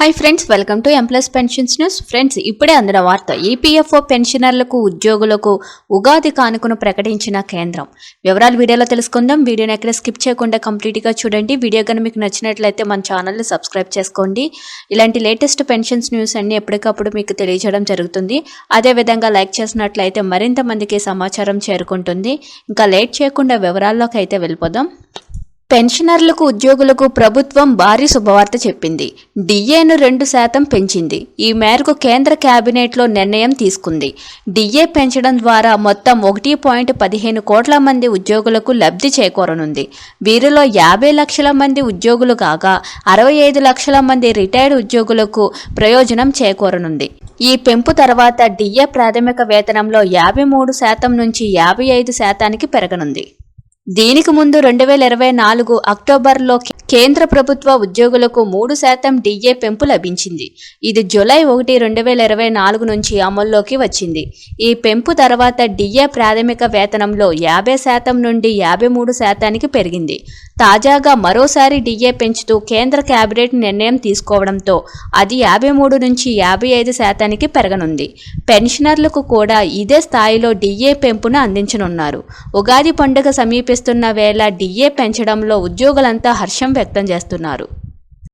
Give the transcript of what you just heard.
Hi friends welcome to ఎంప్లస్ pensions news friends ఇప్పుడే అందిన వార్త ఈపీఎఫ్ఓ పెన్షనర్లకు ఉద్యోగులకు ఉగాది కానుకను ప్రకటించిన కేంద్రం. వివరాలు వీడియోలో తెలుసుకుందాం. వీడియోని ఎక్కడ స్కిప్ చేయకుండా కంప్లీట్గా చూడండి. వీడియో కనుక మీకు నచ్చినట్లయితే మన ఛానల్ని సబ్స్క్రైబ్ చేసుకోండి. ఇలాంటి లేటెస్ట్ పెన్షన్స్ న్యూస్ అన్ని ఎప్పటికప్పుడు మీకు తెలియజేయడం జరుగుతుంది. అదేవిధంగా లైక్ చేసినట్లయితే మరింత మందికి సమాచారం చేరుకుంటుంది. ఇంకా లేట్ చేయకుండా వివరాల్లోకి అయితే వెళ్ళిపోదాం. పెన్షనర్లకు ఉద్యోగులకు ప్రభుత్వం భారీ శుభవార్త చెప్పింది. డిఏను రెండు శాతం పెంచింది. ఈ మేరకు కేంద్ర కేబినెట్లో నిర్ణయం తీసుకుంది. డిఏ పెంచడం ద్వారా మొత్తం ఒకటి పాయింట్ పదిహేను కోట్ల మంది ఉద్యోగులకు లబ్ధి చేకూరనుంది. వీరిలో యాభై లక్షల మంది ఉద్యోగులు కాగా అరవై ఐదు లక్షల మంది రిటైర్డ్ ఉద్యోగులకు ప్రయోజనం చేకూరనుంది. ఈ పెంపు తర్వాత డిఏ ప్రాథమిక వేతనంలో యాభై మూడు శాతం నుంచి యాభై ఐదు శాతానికి పెరగనుంది. దీనికి ముందు రెండు వేల ఇరవై నాలుగు అక్టోబర్లో కేంద్ర ప్రభుత్వ ఉద్యోగులకు మూడు శాతం డిఏ పెంపు లభించింది. ఇది జులై ఒకటి రెండు వేల ఇరవై నాలుగు నుంచి అమల్లోకి వచ్చింది. ఈ పెంపు తర్వాత డిఏ ప్రాథమిక వేతనంలో యాభై శాతం నుండి యాభై మూడు శాతానికి పెరిగింది. తాజాగా మరోసారి డిఏ పెంచుతూ కేంద్ర కేబినెట్ నిర్ణయం తీసుకోవడంతో అది యాభై మూడు నుంచి యాభై ఐదు శాతానికి పెరగనుంది. పెన్షనర్లకు కూడా ఇదే స్థాయిలో డిఏ పెంపును అందించనున్నారు. ఉగాది పండుగ సమీప కల్పిస్తున్న వేళ డిఏ పెంచడంలో ఉద్యోగులంతా హర్షం వ్యక్తం చేస్తున్నారు.